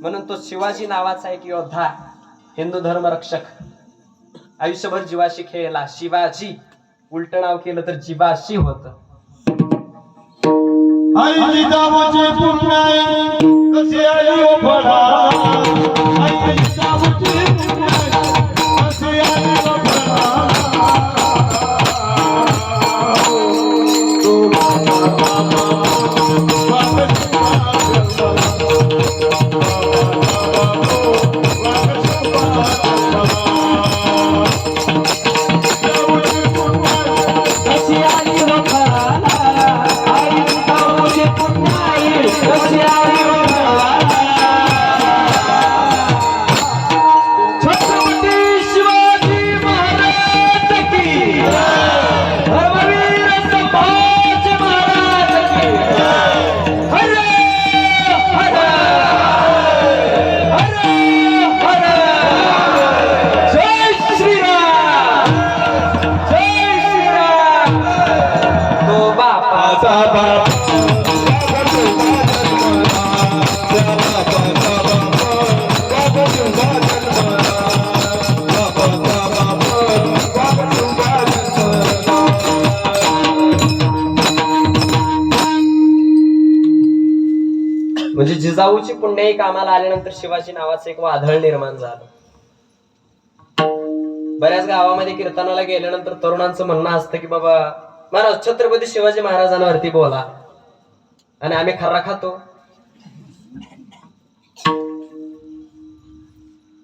म्हणून तो शिवाजी नावाचा एक योद्धा हिंदू धर्म रक्षक आयुष्यभर जीवाशी खेळला. शिवाजी उलट नाव केलं तर जीवाशी होत. आई जिजाऊची जिजाऊची पुण्याई कामाला आल्यानंतर शिवाजी नावाचं एक वादळ निर्माण झालं. बऱ्याच गावामध्ये कीर्तनाला गेल्यानंतर तरुणांचं म्हणणं असतं की बाबा महाराज छत्रपती शिवाजी महाराजांवरती बोला. आणि आम्ही खर्रा खातो.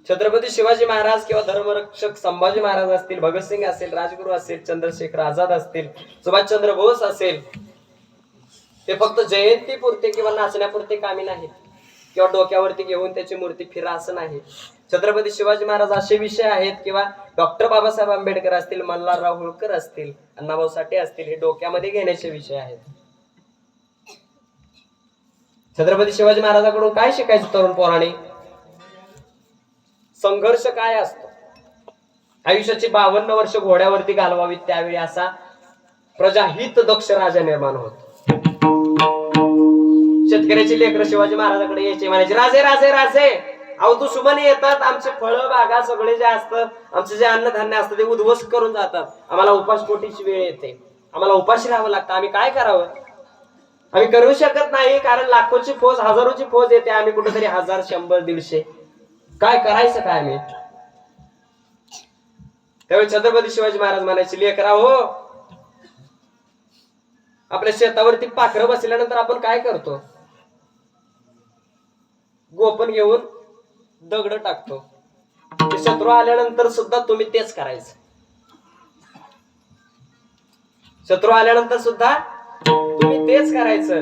छत्रपती शिवाजी महाराज किंवा धर्मरक्षक संभाजी महाराज असतील भगतसिंग असेल राजगुरू असेल चंद्रशेखर आझाद असतील सुभाषचंद्र बोस असेल ते फक्त जयंती पुरते किंवा नाचण्यापुरते कामी नाहीत. किंवा डोक्यावरती घेऊन त्याची मूर्ती फिरा असं नाही. छत्रपती शिवाजी महाराज असे विषय आहेत किंवा डॉक्टर बाबासाहेब आंबेडकर असतील मल्हारराव होळकर असतील अण्णाभाऊ साठे असतील हे डोक्यामध्ये घेण्याचे विषय आहेत. छत्रपती शिवाजी महाराजांकडून काय शिकायचं तरुण पोराने? संघर्ष काय असतो? आयुष्याची बावन्न वर्ष घोड्यावरती घालवावीत त्यावेळी असा प्रजाहित दक्ष राजा निर्माण होतो. शेतकऱ्याचे लेकर शिवाजी महाराजाकडे यायचे म्हणायचे राजे राजे राजे अहो तू सुमने येतात आमचे फळ बागा सगळे जे असतं आमचं जे अन्नधान्य असतं ते उद्ध्वस्त करून जातात. आम्हाला उपासपोटीची वेळ येते. आम्हाला उपाशी राहावं लागतं. आम्ही काय करावं? आम्ही करू शकत नाही कारण लाखोची फौज हजारोची फौज येते. आम्ही कुठेतरी हजार शंभर दीडशे. काय करायचं काय आम्ही? त्यावेळी छत्रपती शिवाजी महाराज म्हणायचे लेकरा हो आपल्या शेतावरती पाखरं बसल्यानंतर आपण काय करतो? गोपन घेऊन दगड टाकतो. ते शत्रू आल्यानंतर सुद्धा तुम्ही तेच करायचं. शत्रू आल्यानंतर सुद्धा तुम्ही तेच करायचं.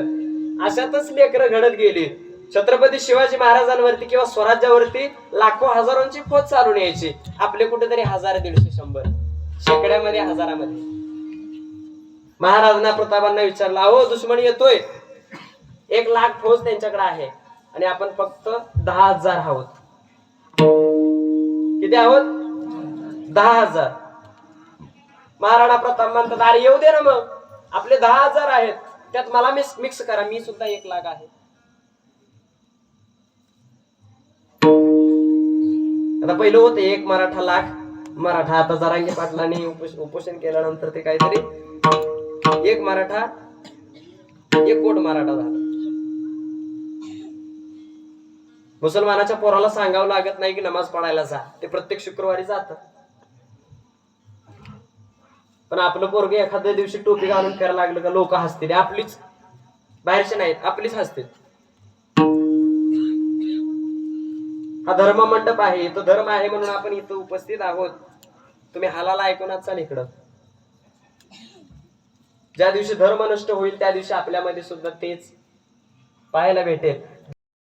अशातच लेकरं घडत गेली. छत्रपती शिवाजी महाराजांवरती किंवा स्वराज्यावरती लाखो हजारोंची फौज चालून यायची. आपले कुठेतरी हजार दीडशे शंभर. शेकड्यामध्ये हजारामध्ये. महाराजांना प्रतापांना विचारलं अहो दुश्मन येतोय. एक लाख फौज त्यांच्याकडे आहे. आणि आपण फक्त दहा हजार आहोत. किती आहोत? दहा हजार. महाराणा प्रताप म्हणतात अरे येऊ दे ना मग. आपले दहा हजार आहेत. त्यात मला मिक्स मिक्स करा. मी सुद्धा एक लाख आहे. आता पहिलं होतं एक मराठा लाख. मराठा आता जरांगी पाटलांनी उपोषण केल्यानंतर ते काहीतरी एक मराठा एक कोट मराठा झाला. मुसलमानाच्या पोराला सांगावं लागत नाही की नमाज पडायला जा. ते प्रत्येक शुक्रवारी जात पण आपलं पोरग एखाद्या दिवशी टोपी घालून करायला लागलं का लोक हसतील. आपलीच. बाहेरचे नाहीत. आपलीच हसतील. हा धर्म मंडप आहे. इथं धर्म आहे म्हणून आपण इथं उपस्थित आहोत. तुम्ही हालाला ऐकूनच चाल इकडं. ज्या दिवशी धर्म नष्ट होईल त्या दिवशी आपल्यामध्ये सुद्धा तेच पाहायला भेटेल.